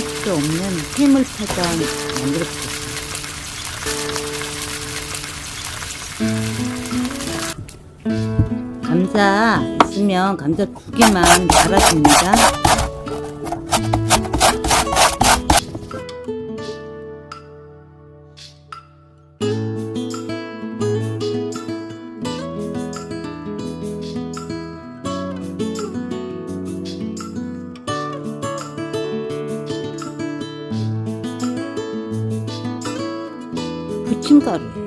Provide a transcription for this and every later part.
수 없는 해물파전 만들어. 감자 있으면 감자 두 개만 갈아줍니다. 부침가루예요.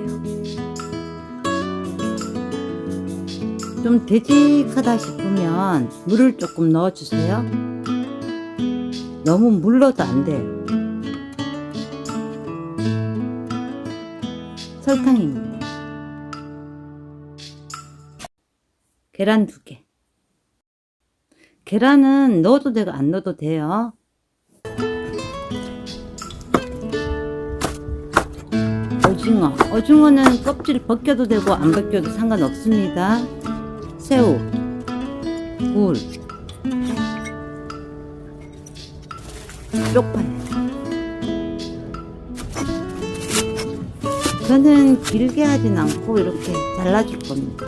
좀 되직하다 싶으면 물을 조금 넣어주세요. 너무 물러도 안 돼요. 설탕입니다. 계란 두 개. 계란은 넣어도 되고 안 넣어도 돼요. 오징어. 오징어는 껍질 벗겨도 되고 안 벗겨도 상관없습니다. 새우, 굴, 쪽파요. 저는 길게 하진 않고 이렇게 잘라줄 겁니다.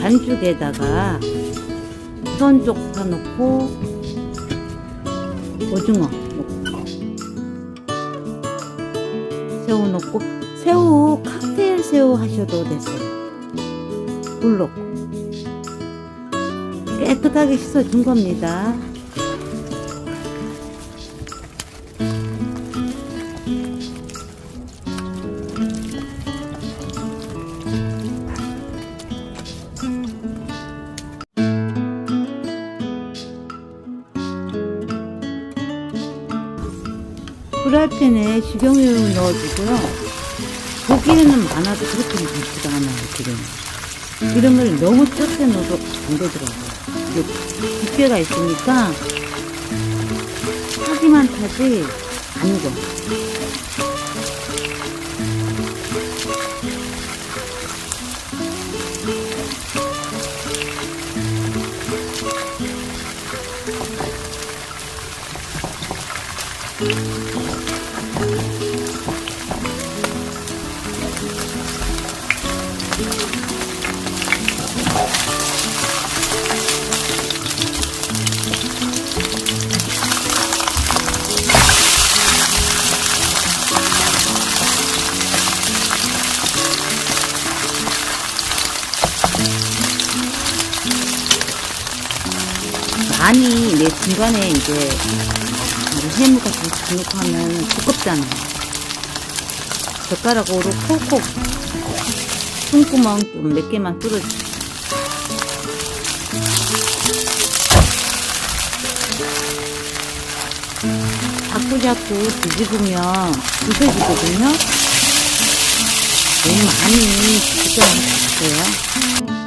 반죽에다가 우선 쪽파 넣고 오징어 넣고 새우 칵테일 새우 하셔도 되세요. 물 넣고 깨끗하게 씻어준 겁니다. 프라이팬에 식용유 넣어주고요. 고기에는 많아도 그렇게 많지도 않아요, 기름. 기름을 너무 적게 넣어도 안 되더라고요. 두께가 있으니까 타기만 타지 안 익어. 많이 내 중간에 이제 이 해무가 좀 진흙하면 두껍잖아요. 젓가락으로 콕콕 숨구멍 좀 몇 개만 뚫어주세요. 자꾸자꾸 뒤집으면 부서지거든요. 너무 많이 주세요.